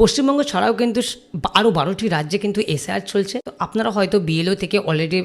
পশ্চিমবঙ্গ ছাড়াও কিন্তু আরও বারোটি রাজ্যে কিন্তু এসআর চলছে। তো আপনারা হয়তো বিএলও থেকে অলরেডি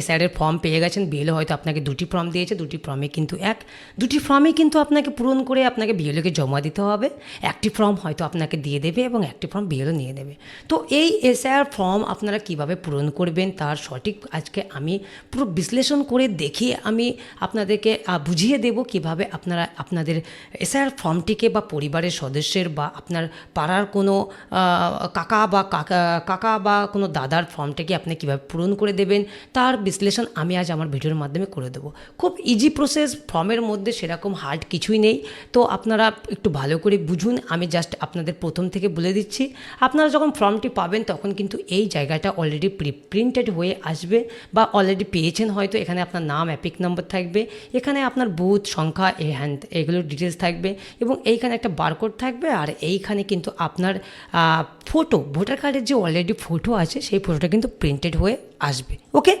এসআরের ফর্ম পেয়ে গেছেন। বিএলও হয়তো আপনাকে দুটি ফর্ম দিয়েছে, দুটি ফর্মে কিন্তু এক। দুটি ফর্মে কিন্তু আপনাকে পূরণ করে আপনাকে বিএলওকে জমা দিতে হবে। একটি ফর্ম হয়তো আপনাকে দিয়ে দেবে এবং একটি ফর্ম বিএলও নিয়ে নেবে। তো এই এসআর ফর্ম আপনারা কীভাবে পূরণ করবেন তার সঠিক আজকে আমি পুরো বিশ্লেষণ করে দেখিয়ে আমি আপনাদেরকে বুঝিয়ে দেব কীভাবে আপনারা, আপনাদের এসআর ফর্মটিকে বা পরিবারের সদস্যের বা আপনার পাড়ার কোনো আহ, কাকা বা কাকা কাকা বা কোনো দাদার ফর্মটাকে আপনি কীভাবে পূরণ করে দেবেন তার বিশ্লেষণ আমি আজ আমার ভিডিওর মাধ্যমে করে দেবো। খুব ইজি প্রসেস ফর্মের মধ্যে সেরকম হার্ড কিছুই নেই। তো আপনারা একটু ভালো করে বুঝুন আমি জাস্ট আপনাদের প্রথম থেকে বলে দিচ্ছি। আপনারা যখন ফর্মটি পাবেন তখন কিন্তু এই জায়গাটা অলরেডি প্রি প্রিন্টেড হয়ে আসবে বা অলরেডি পেয়েছেন হয়তো এখানে আপনার নাম অ্যাপিক নম্বর থাকবে এখানে আপনার বুথ সংখ্যা এই হ্যান এগুলোর ডিটেলস থাকবে এবং এইখানে একটা বারকোড থাকবে আর এইখানে কিন্তু আপনার ফটো ভোটার কার্ডের যে অলরেডি ফটো আছে, সেই ফটোটা কিন্তু প্রিন্টেড হয়ে আসবে ওকে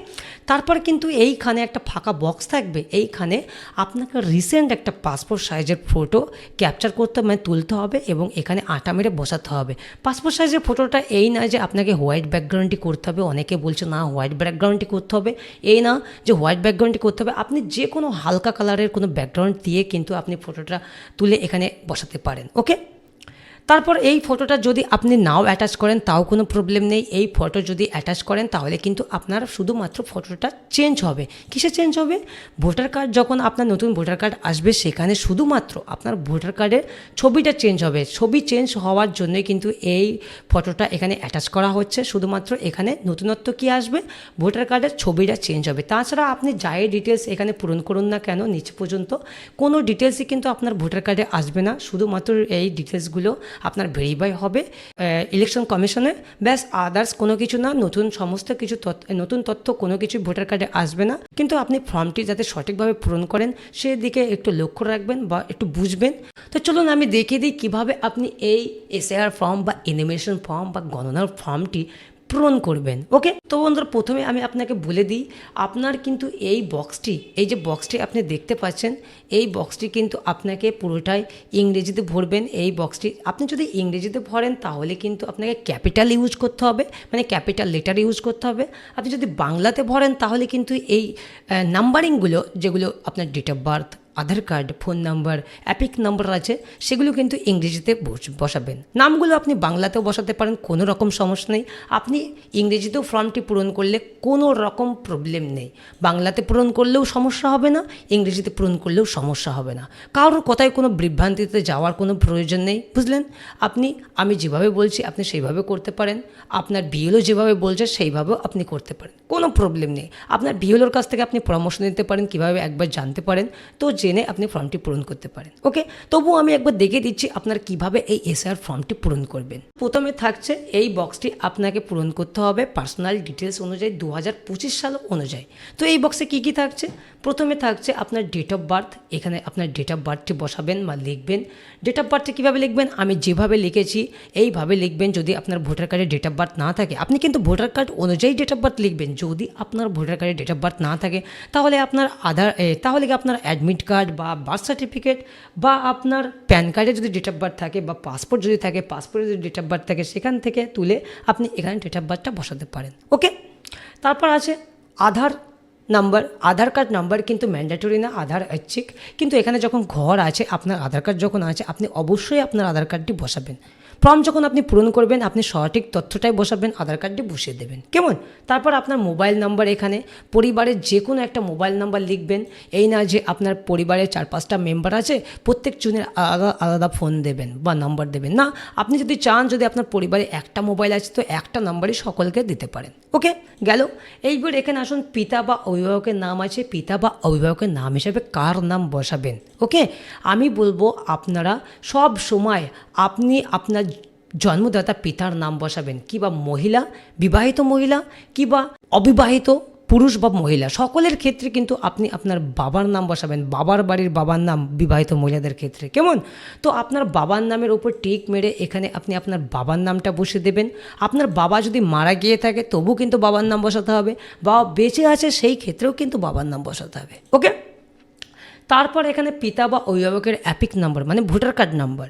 তারপর কিন্তু এইখানে একটা ফাঁকা বক্স থাকবে, এইখানে আপনাকে রিসেন্ট একটা পাসপোর্ট সাইজের ফটো ক্যাপচার করতে মানে তুলতে হবে এবং এখানে আটা মেরে বসাতে হবে। পাসপোর্ট সাইজের ফটোটা এই না যে আপনাকে হোয়াইট ব্যাকগ্রাউন্ডটি করতে হবে, অনেকে বলছে না হোয়াইট ব্যাকগ্রাউন্ডটি করতে হবে, এই না যে হোয়াইট ব্যাকগ্রাউন্ডটি করতে হবে, আপনি যে কোনো হালকা কালারের কোনো ব্যাকগ্রাউন্ড দিয়ে কিন্তু আপনি ফটোটা তুলে এখানে বসাতে পারেন ওকে তারপর এই ফটোটা যদি আপনি নাও অ্যাটাচ করেন, তাও কোনো প্রবলেম নেই। এই ফটো যদি অ্যাটাচ করেন, তাহলে কিন্তু আপনার শুধুমাত্র ফটোটা চেঞ্জ হবে। কিসে চেঞ্জ হবে? ভোটার কার্ড যখন আপনার নতুন ভোটার কার্ড আসবে, সেখানে শুধুমাত্র আপনার ভোটার কার্ডের ছবিটা চেঞ্জ হবে। ছবি চেঞ্জ হওয়ার জন্যই কিন্তু এই ফটোটা এখানে অ্যাটাচ করা হচ্ছে। শুধুমাত্র এখানে নতুনত্ব কি আসবে? ভোটার কার্ডের ছবিটা চেঞ্জ হবে। তাছাড়া আপনি যাই ডিটেলস এখানে পূরণ করুন না কেন, নিচে পর্যন্ত কোনো ডিটেলসই কিন্তু আপনার ভোটার কার্ডে আসবে না। শুধুমাত্র এই ডিটেলসগুলো আপনার ভেরিফাই হবে ইলেকশন কমিশনে ব্যাস আদার্স কোনো কিছু না, নতুন সমস্ত কিছু নতুন তথ্য, কোনো কিছু ভোটার কার্ডে আসবে না। কিন্তু আপনি ফর্মটি যাতে সঠিকভাবে পূরণ করেন, সেদিকে একটু লক্ষ্য রাখবেন বা একটু বুঝবেন। তো চলুন আমি দেখিয়ে দিই কীভাবে আপনি এই এসআর ফর্ম বা এনিমেশন ফর্ম বা গণনার ফর্মটি পূরণ করবেন ওকে তো বন্ধুরা, প্রথমে আমি আপনাকে বলে দিই, আপনার কিন্তু এই বক্সটি এই যে বক্সটি আপনি দেখতে পাচ্ছেন, এই বক্সটি কিন্তু আপনাকে পুরোটাই ইংরেজিতে ভরবেন। এই বক্সটি আপনি যদি ইংরেজিতে ভরেন, তাহলে কিন্তু আপনাকে ক্যাপিটাল ইউজ করতে হবে মানে ক্যাপিটাল লেটার ইউজ করতে হবে। আপনি যদি বাংলাতে ভরেন, তাহলে কিন্তু এই নাম্বারিংগুলো যেগুলো আপনার date of birth Aadhaar card, phone number EPIC number আছে, সেগুলো কিন্তু ইংরেজিতে বস- বসাবেন। নামগুলো আপনি বাংলাতেও বসাতে পারেন, কোনো রকম সমস্যা নেই। আপনি ইংরেজিতেও ফর্মটি পূরণ করলে কোনো রকম প্রবলেম নেই। বাংলাতে পূরণ করলেও সমস্যা হবে না, ইংরেজিতে পূরণ করলেও সমস্যা হবে না। কারোর কথায় কোনো বিভ্রান্তিতে যাওয়ার কোনো প্রয়োজন নেই, বুঝলেন? আপনি, আমি যেভাবে বলছি, আপনি সেইভাবে করতে পারেন। আপনার বিএলও যেভাবে বলছে, সেইভাবেও আপনি করতে পারেন। কোনো প্রবলেম নেই। আপনার বিএলওর কাছ থেকে আপনি পরামর্শ নিতে পারেন, কীভাবে একবার জানতে পারেন। তো জেনে আপনি ফর্মটি পূরণ করতে পারেন। ওকে? তবু আমি একবার দেখে দিচ্ছি আপনার কীভাবে এই এসআর ফর্মটি পূরণ করবেন। প্রথমে থাকছে এই বক্সটি আপনাকে পূরণ করতে হবে পার্সোনাল ডিটেলস অনুযায়ী দু হাজার পঁচিশ সাল অনুযায়ী। তো এই বক্সে কি কি থাকছে? প্রথমে থাকছে আপনার ডেট অফ বার্থ এখানে আপনার ডেট অফ বার্থটি বসাবেন বা লিখবেন। ডেট অফ বার্থটি কীভাবে লিখবেন? আমি যেভাবে লিখেছি, এইভাবে লিখবেন যদি আপনার ভোটার কার্ডে ডেট অফ বার্থ না থাকে। আপনি কিন্তু ভোটার কার্ড অনুযায়ী ডেট অফ বার্থ লিখবেন। যদি আপনার ভোটার কার্ডে ডেট অফ বার্থ না থাকে, তাহলে আপনার আধার তাহলে কি আপনার অ্যাডমিট কার্ড বা বার্থ সার্টিফিকেট বা আপনার প্যান কার্ডে যদি ডেট অফ বার্থ থাকে বা পাসপোর্ট যদি থাকে পাসপোর্টে যদি ডেট অফ বার্থ থাকে, সেখান থেকে তুলে আপনি এখানে ডেট অফ বার্থটা বসাতে পারেন। ওকে তারপর আছে Aadhaar number Aadhaar card number কিন্তু ম্যান্ডেটরি না, আধার ঐচ্ছিক। কিন্তু এখানে যখন ঘর আছে, আপনার আধার কার্ড যখন আছে, আপনি অবশ্যই আপনার আধার কার্ডটি বসাবেন। ফর্ম যখন আপনি পূরণ করবেন, আপনি সঠিক তথ্যটাই বসাবেন, আধার কার্ডটি বসিয়ে দেবেন। কেমন? তারপর আপনার মোবাইল নাম্বার এখানে, পরিবারের যে কোনো একটা মোবাইল নাম্বার লিখবেন। এই না যে আপনার পরিবারের চার পাঁচটা মেম্বার আছে, প্রত্যেক জনের আলাদা আলাদা ফোন দেবেন বা নাম্বার দেবেন। না, আপনি যদি চান, যদি আপনার পরিবারে একটা মোবাইল আছে, তো একটা নাম্বারই সকলকে দিতে পারেন। ওকে? গেল। এইবার এখানে আসুন, পিতা বা অভিভাবকের নাম আছে, পিতা বা অভিভাবকের নাম হিসাবে কার নাম বসাবেন? ওকে? আমি বলব, আপনারা সব সময় আপনি আপনার জন্মদাতা পিতার নাম বসাবেন। কি বা মহিলা, বিবাহিত মহিলা, কি বা অবিবাহিত পুরুষ বা মহিলা, সকলের ক্ষেত্রে কিন্তু আপনি আপনার বাবার নাম বসাবেন। বাবার বাড়ির বাবার নাম বিবাহিত মহিলাদের ক্ষেত্রে। কেমন? তো আপনার বাবার নামের উপর টিক মেরে এখানে আপনি আপনার বাবার নামটা বসে দেবেন। আপনার বাবা যদি মারা গিয়ে থাকে, তবু কিন্তু বাবার নাম বসাতে হবে। বাবা বেঁচে আছে, সেই ক্ষেত্রেও কিন্তু বাবার নাম বসাতে হবে। ওকে? তারপর এখানে পিতা বা অভিভাবকের অ্যাপিক নাম্বার মানে ভোটার কার্ড নাম্বার।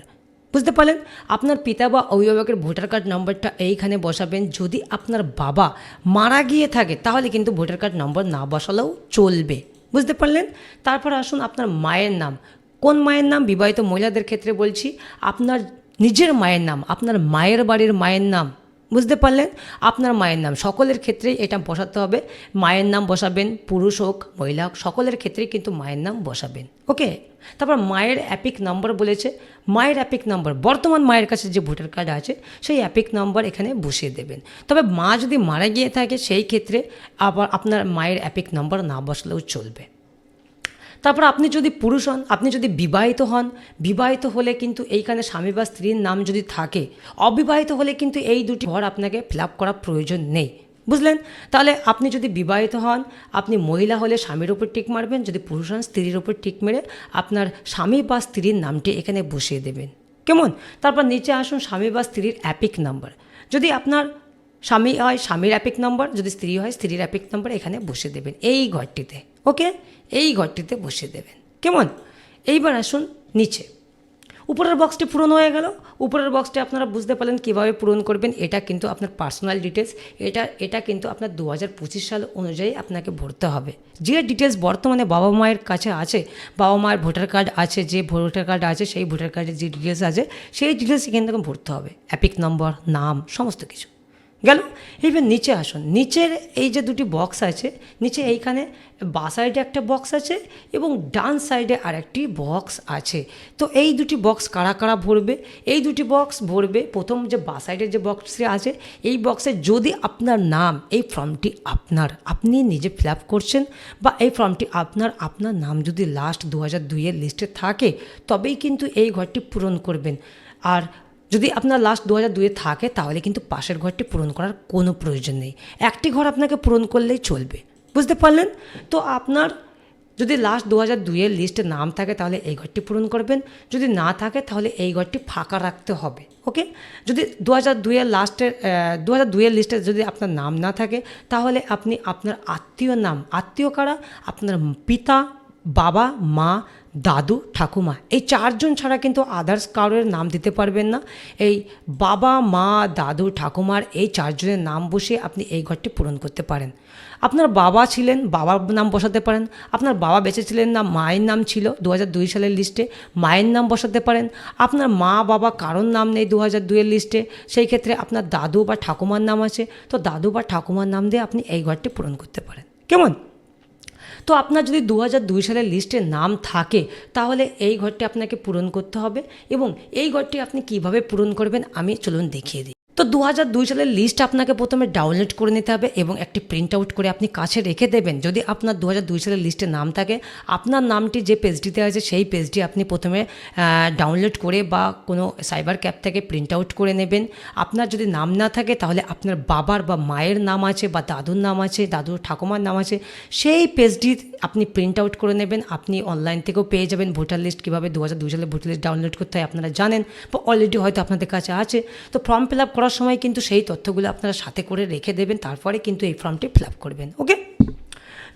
বুঝতে পারলেন? আপনার পিতা বা অভিভাবকের ভোটার কার্ড নম্বরটা এইখানে বসাবেন। যদি আপনার বাবা মারা গিয়ে থাকে, তাহলে কিন্তু ভোটার কার্ড নম্বর না বসালেও চলবে। বুঝতে পারলেন? তারপর আসুন আপনার মায়ের নাম। কোন মায়ের নাম? বিবাহিত মহিলাদের ক্ষেত্রে বলছি। আপনার নিজের মায়ের নাম, আপনার মায়ের বাড়ির মায়ের নাম। বুঝতে পারলেন আপনার মায়ের নাম। সকলের ক্ষেত্রেই এটা বসাতে হবে। মায়ের নাম বসাবেন, পুরুষ হোক, মহিলা হোক, সকলের ক্ষেত্রেই কিন্তু মায়ের নাম বসাবেন। ওকে তারপর মায়ের অ্যাপিক নম্বর বলেছে। মায়ের অ্যাপিক নম্বর, বর্তমান মায়ের কাছে যে ভোটার কার্ড আছে, সেই অ্যাপিক নম্বর এখানে বসিয়ে দেবেন। তবে মা যদি মারা গিয়ে থাকে, সেই ক্ষেত্রে আবার আপনার মায়ের অ্যাপিক নম্বর না বসলেও চলবে। তারপর আপনি যদি পুরুষ হন, আপনি যদি বিবাহিত হন, বিবাহিত হলে কিন্তু এইখানে স্বামী বা স্ত্রীর নাম যদি থাকে, অবিবাহিত হলে কিন্তু এই দুটি ঘর আপনাকে ফিল আপ করার প্রয়োজন নেই। বুঝলেন? তাহলে আপনি যদি বিবাহিত হন, আপনি মহিলা হলে স্বামীর ওপর টিক মারবেন, যদি পুরুষ হন, স্ত্রীর ওপর টিক মেরে আপনার স্বামী বা স্ত্রীর নামটি এখানে বসিয়ে দেবেন। কেমন? তারপর নিচে আসুন স্বামী বা স্ত্রীর অ্যাপিক নাম্বার। যদি আপনার স্বামী হয়, স্বামীর অ্যাপিক নম্বর, যদি স্ত্রী হয়, স্ত্রীর অ্যাপিক নম্বর এখানে বসে দেবেন এই ঘরটিতে। ওকে? এই ঘরটিতে বসে দেবেন। কেমন? এইবার আসুন নিচে। উপরের বক্সটি পূরণ হয়ে গেল। উপরের বক্সটি আপনারা বুঝতে পারলেন কীভাবে পূরণ করবেন। এটা কিন্তু আপনার পার্সোনাল ডিটেলস এটা এটা কিন্তু আপনার দু হাজার পঁচিশ সাল অনুযায়ী আপনাকে ভরতে হবে। যে ডিটেলস বর্তমানে বাবা মায়ের কাছে আছে, বাবা মায়ের ভোটার কার্ড আছে, যে ভোটার কার্ড আছে, সেই ভোটার কার্ডের যে ডিটেলস আছে, সেই ডিটেলস কিন্তু ভরতে হবে। অ্যাপিক নম্বর নাম, সমস্ত কিছু। গেল। এইবার নিচে আসুন। নিচের এই যে দুটি বক্স আছে, নিচে এইখানে বা সাইডে একটা বক্স আছে এবং ডান সাইডে আরেকটি বক্স আছে। তো এই দুটি বক্স কারা কারা ভরবে? এই দুটি বক্স ভরবে, প্রথম যে বা সাইডের যে বক্সটি আছে, এই বক্সে যদি আপনার নাম, এই ফর্মটি আপনার, আপনি নিজে ফিল আপ করছেন বা এই ফর্মটি আপনার আপনার নাম যদি লাস্ট দু হাজার দুইয়ের লিস্টে থাকে, তবেই কিন্তু এই ঘরটি পূরণ করবেন। আর যদি আপনার লাস্ট দু হাজার দুয়ে থাকে, তাহলে কিন্তু পাশের ঘরটি পূরণ করার কোনো প্রয়োজন নেই। একটি ঘর আপনাকে পূরণ করলেই চলবে। বুঝতে পারলেন? তো আপনার যদি লাস্ট দু হাজার দুইয়ের লিস্টে নাম থাকে, তাহলে এই ঘরটি পূরণ করবেন। যদি না থাকে, তাহলে এই ঘরটি ফাঁকা রাখতে হবে, ওকে? যদি দু হাজার দুইয়ের লাস্টের দু হাজার দুইয়ের লিস্টে যদি আপনার নাম না থাকে, তাহলে আপনি আপনার আত্মীয় নাম, আত্মীয় কারা? আপনার পিতা, বাবা, মা দাদু, ঠাকুমা, এই চারজন ছাড়া কিন্তু আদার্স কারোর নাম দিতে পারবেন না। এই বাবা, মা, দাদু, ঠাকুমার এই চারজনের নাম বসিয়ে আপনি এই ঘরটি পূরণ করতে পারেন। আপনার বাবা ছিলেন, বাবার নাম বসাতে পারেন। আপনার বাবা বেঁচে ছিলেন না, মায়ের নাম ছিল দু দুই সালের লিস্টে মায়ের নাম বসাতে পারেন। আপনার মা, বাবা কারোর নাম নেই দু হাজার দুইয়ের লিস্টে সেই ক্ষেত্রে আপনার দাদু বা ঠাকুমার নাম আছে। তো দাদু বা ঠাকুমার নাম দিয়ে আপনি এই ঘরটি পূরণ করতে পারেন। কেমন? তো আপনার যদি দু হাজার দুই সালের লিস্টে নাম থাকে, তাহলে এই ঘরটি আপনাকে পূরণ করতে হবে এবং এই ঘরটি আপনি কীভাবে পূরণ করবেন আমি চলুন দেখিয়ে দিই। তো দু হাজার দুই সালের লিস্ট আপনাকে প্রথমে ডাউনলোড করে নিতে হবে এবং একটি প্রিন্ট আউট করে আপনি কাছে রেখে দেবেন। যদি আপনার দু হাজার দুই সালের লিস্টে নাম থাকে, আপনার নামটি যে পেজটিতে আছে সেই পেজটি আপনি প্রথমে ডাউনলোড করে বা কোনো সাইবার ক্যাব থেকে প্রিন্ট আউট করে নেবেন। আপনার যদি নাম না থাকে, তাহলে আপনার বাবার বা মায়ের নাম আছে বা দাদুর নাম আছে দাদুর ঠাকুমার নাম আছে, সেই পেজটি আপনি প্রিন্ট আউট করে নেবেন। আপনি অনলাইন থেকেও পেয়ে যাবেন ভোটার লিস্ট কীভাবে দু হাজার দুই সালে ভোটার লিস্ট ডাউনলোড করতে হয় আপনারা জানেন, বা অলরেডি হয়তো আপনাদের কাছে আছে। তো ফর্ম ফিল আপ করার সময় কিন্তু সেই তথ্যগুলো আপনারা সাথে করে রেখে দেবেন, তারপরে কিন্তু এই ফর্মটি ফিল করবেন, ওকে?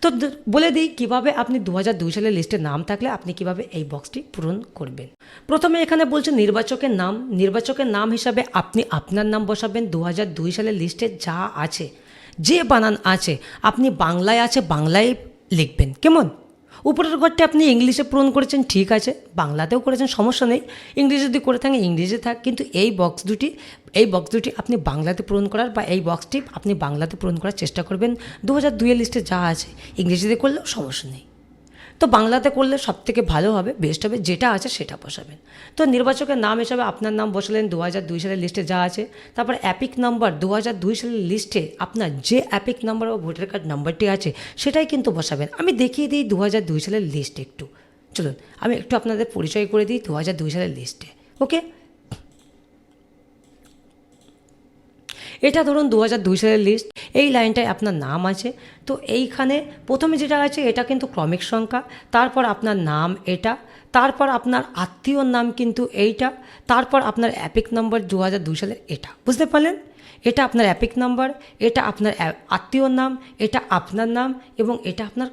তো বলে দিই কীভাবে আপনি দু হাজার দুই সালের লিস্টে নাম থাকলে আপনি কীভাবে এই বক্সটি পূরণ করবেন। প্রথমে এখানে বলছে নির্বাচকের নাম নির্বাচকের নাম হিসাবে আপনি আপনার নাম বসাবেন দু হাজার দুই সালের লিস্টে যা আছে, যে বানান আছে, আপনি বাংলায় আছে, বাংলায় লিখবেন, কেমন? উপরের ঘরটি আপনি ইংলিশে পূরণ করেছেন, ঠিক আছে। বাংলাতেও করেছেন, সমস্যা নেই। ইংরেজি যদি করে থাকেন ইংরেজি থাক। কিন্তু এই বক্স দুটি, এই বক্স দুটি আপনি বাংলাতে পূরণ করার বা এই বক্সটি আপনি বাংলাতে পূরণ করার চেষ্টা করবেন। দু হাজার দুইয়ের লিস্টে যা আছে, ইংরেজিতে করলেও সমস্যা নেই। তো বাংলাতে করলে সব থেকে ভালো হবে বেস্ট হবে, যেটা আছে সেটা বসাবেন। তো নির্বাচকের নাম হিসাবে আপনার নাম বসালেন দু হাজার দুই সালের লিস্টে যা আছে। তারপর অ্যাপিক নাম্বার দু হাজার দুই সালের লিস্টে আপনার যে অ্যাপিক নাম্বার বা ভোটার কার্ড নাম্বারটি আছে, সেটাই কিন্তু বসাবেন। আমি দেখিয়ে দিই দু হাজার দুই সালের লিস্ট একটু। চলুন, আমি একটু আপনাদের পরিচয় করে দিই দু হাজার দুই সালের লিস্টে ওকে এটা ধরুন দু হাজার দুই সালের লিস্ট এই লাইনটায় আপনার নাম আছে। তো এইখানে প্রথমে যেটা আছে, এটা কিন্তু ক্রমিক সংখ্যা, তারপর আপনার নাম এটা, তারপর আপনার আত্মীয়র নাম কিন্তু এইটা, তারপর আপনার অ্যাপিক নাম্বার দু হাজার দুই সালের এটা। বুঝতে পারলেন? এটা আপনার অ্যাপিক নাম্বার এটা আপনার আত্মীয়র নাম, এটা আপনার নাম, এবং এটা আপনার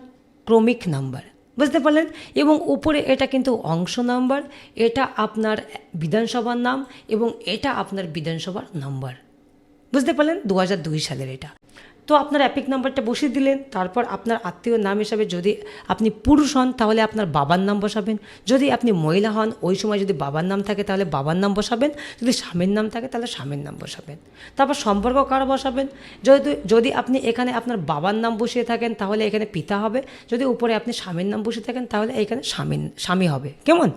ক্রমিক নাম্বার বুঝতে পারলেন? এবং উপরে এটা কিন্তু অংশ নাম্বার এটা আপনার বিধানসভার নাম, এবং এটা আপনার বিধানসভার নাম্বার বুঝতে পারলেন? দু হাজার দুই সালের এটা। তো আপনার অ্যাপিক নাম্বারটা বসিয়ে দিলেন, তারপর আপনার আত্মীয় নাম হিসাবে যদি আপনি পুরুষ হন, তাহলে আপনার বাবার নাম বসাবেন। যদি আপনি মহিলা হন, ওই সময় যদি বাবার নাম থাকে, তাহলে বাবার নাম বসাবেন। যদি স্বামীর নাম থাকে, তাহলে স্বামীর নাম বসাবেন। তারপর সম্পর্ক কার বসাবেন? যদি যদি আপনি এখানে আপনার বাবার নাম বসিয়ে থাকেন, তাহলে এখানে পিতা হবে। যদি উপরে আপনি স্বামীর নাম বসিয়ে থাকেন, তাহলে এখানে স্বামী স্বামী হবে। কেমন?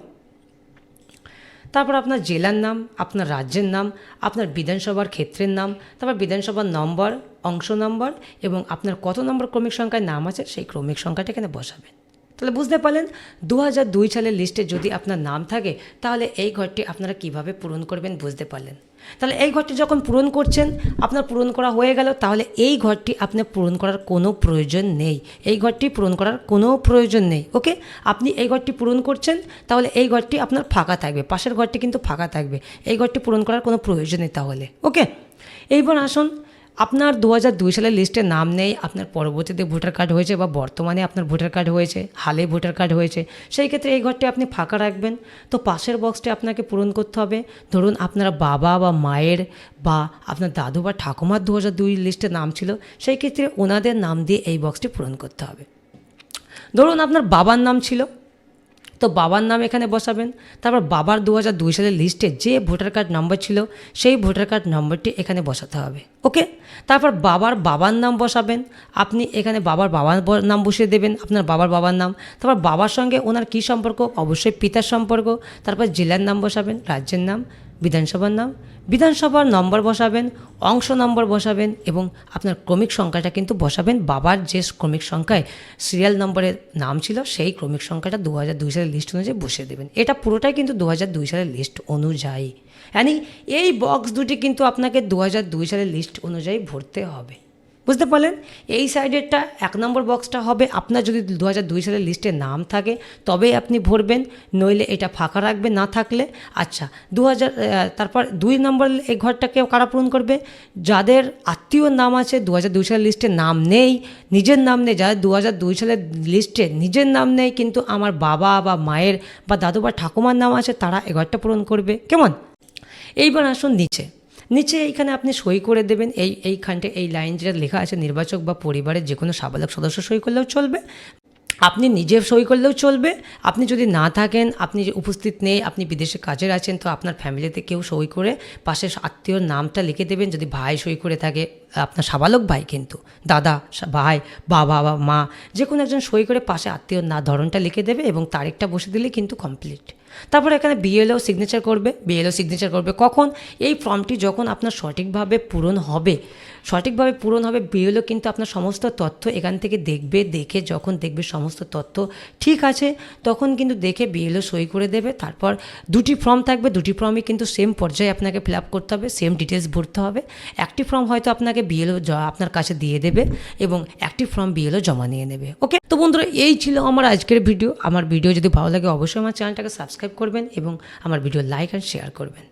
তারপর আপনার জেলার নাম, আপনার রাজ্যের নাম, আপনার বিধানসভার ক্ষেত্রের নাম, তারপর বিধানসভার নম্বর, অংশ নম্বর এবং আপনার কত নম্বর ক্রমিক সংখ্যায় নাম আছে সেই ক্রমিক সংখ্যাটা এখানে বসাবেন। তাহলে বুঝতে পারলেন দু হাজার দুই সালের লিস্টে যদি আপনার নাম থাকে, তাহলে এই ঘরটি আপনারা কীভাবে পূরণ করবেন বুঝতে পারলেন। তাহলে এই ঘরটি যখন পূরণ করছেন, আপনার পূরণ করা হয়ে গেল, তাহলে এই ঘরটি আপনার পূরণ করার কোনো প্রয়োজন নেই। এই ঘরটি পূরণ করার কোনো প্রয়োজন নেই, ওকে? আপনি এই ঘরটি পূরণ করছেন, তাহলে এই ঘরটি আপনার ফাঁকা থাকবে, পাশের ঘরটি কিন্তু ফাঁকা থাকবে। এই ঘরটি পূরণ করার কোনো প্রয়োজন নেই তাহলে, ওকে? এইবার আসুন আপনার দু হাজার দুই সালের লিস্টে নাম নেই, আপনার পরবর্তীতে ভোটার কার্ড হয়েছে বা বর্তমানে আপনার ভোটার কার্ড হয়েছে, হালে ভোটার কার্ড হয়েছে, সেই ক্ষেত্রে এই ঘরটি আপনি ফাঁকা রাখবেন। তো পাশের বক্সটি আপনাকে পূরণ করতে হবে। ধরুন আপনার বাবা বা মায়ের বা আপনার দাদু বা ঠাকুমার দু হাজার দুই লিস্টে নাম ছিল, সেই ক্ষেত্রে ওনাদের নাম দিয়ে এই বক্সটি পূরণ করতে হবে। ধরুন আপনার বাবার নাম ছিল তো বাবার নাম এখানে বসাবেন। তারপর বাবার দু হাজার দুই সালের লিস্টে যে ভোটার কার্ড নম্বর ছিল, সেই ভোটার কার্ড নম্বরটি এখানে বসাতে হবে। ওকে তারপর বাবার বাবার নাম বসাবেন। আপনি এখানে বাবার বাবার নাম বসিয়ে দেবেন, আপনার বাবার বাবার নাম। তারপর বাবার সঙ্গে ওনার কী সম্পর্ক? অবশ্যই পিতার সম্পর্ক। তারপর জেলার নাম বসাবেন, রাজ্যের নাম। বিধানসভার নাম? বিধানসভার নম্বর বসাবেন, অংশ নম্বর বসাবেন এবং আপনার ক্রমিক সংখ্যাটা কিন্তু বসাবেন। বাবার যে ক্রমিক সংখ্যায় সিরিয়াল নম্বরের নাম ছিল, সেই ক্রমিক সংখ্যাটা দু হাজার দুই সালের লিস্ট অনুযায়ী বসিয়ে দেবেন। এটা পুরোটাই কিন্তু দু হাজার দুই সালের লিস্ট অনুযায়ী। মানে এই বক্স দুটি কিন্তু আপনাকে দু হাজার দুই সালের লিস্ট অনুযায়ী ভরতে হবে। বুঝতে পারলেন? এই সাইডেরটা, এক নম্বর বক্সটা হবে আপনার যদি দু হাজার দুই সালের লিস্টে নাম থাকে, তবেই আপনি ভরবেন, নইলে এটা ফাঁকা রাখবেন না থাকলে। আচ্ছা দু হাজার তারপর দুই নম্বর এই ঘরটাকে কারা পূরণ করবে? যাদের আত্মীয় নাম আছে দু হাজার দুই সালের লিস্টে নাম নেই, নিজের নাম নেই, যাদের দু হাজার দুই সালের লিস্টে নিজের নাম নেই, কিন্তু আমার বাবা বা মায়ের বা দাদু বা ঠাকুমার নাম আছে, তারা এ ঘরটা পূরণ করবে। কেমন? এইবার আসুন নিচে। নিচে এইখানে আপনি সই করে দেবেন। এই, এইখানটা এই লাইন যেটা লেখা আছে, নির্বাচক বা পরিবারের যে কোনো সাবালক সদস্য সই করলেও চলবে। আপনি নিজে সই করলেও চলবে। আপনি যদি না থাকেন, আপনি উপস্থিত নেই, আপনি বিদেশে কাজের আছেন, তো আপনার ফ্যামিলিতে কেউ সই করে পাশে আত্মীয়র নামটা লিখে দেবেন। যদি ভাই সই করে থাকে, আপনার সাবালক ভাই কিন্তু, দাদা ভাই, বাবা বা মা যে কোনো একজন সই করে পাশে আত্মীয়র না, ধরনটা লিখে দেবে এবং তারিখটা বসে দিলে কিন্তু কমপ্লিট তারপর এখানে বিএলও সিগনেচার করবে বিএলও সিগনেচার করবে। কখন? এই ফর্মটি যখন আপনার সঠিকভাবে পূরণ হবে সঠিকভাবে পূরণ হবে বিএলও কিন্তু আপনার সমস্ত তথ্য এখান থেকে দেখবে, দেখে যখন দেখবে সমস্ত তথ্য ঠিক আছে, তখন কিন্তু দেখে বিএলও সই করে দেবে। তারপর দুটি ফর্ম থাকবে, দুটি ফর্মই কিন্তু সেম পর্যায়ে আপনাকে ফিল আপ করতে হবে সেম ডিটেলস ভরতে হবে। একটি ফর্ম হয়তো আপনাকে বিএলও আপনার কাছে দিয়ে দেবে এবং একটি ফর্ম বিএলও জমা নিয়ে নেবে, ওকে? তো বন্ধুরা, এই ছিল আমার আজকের ভিডিও। আমার ভিডিও যদি ভালো লাগে, অবশ্যই আমার চ্যানেলটাকে সাবস্ক্রাইব করবেন এবং আমার ভিডিও লাইক অ্যান্ড শেয়ার করবেন।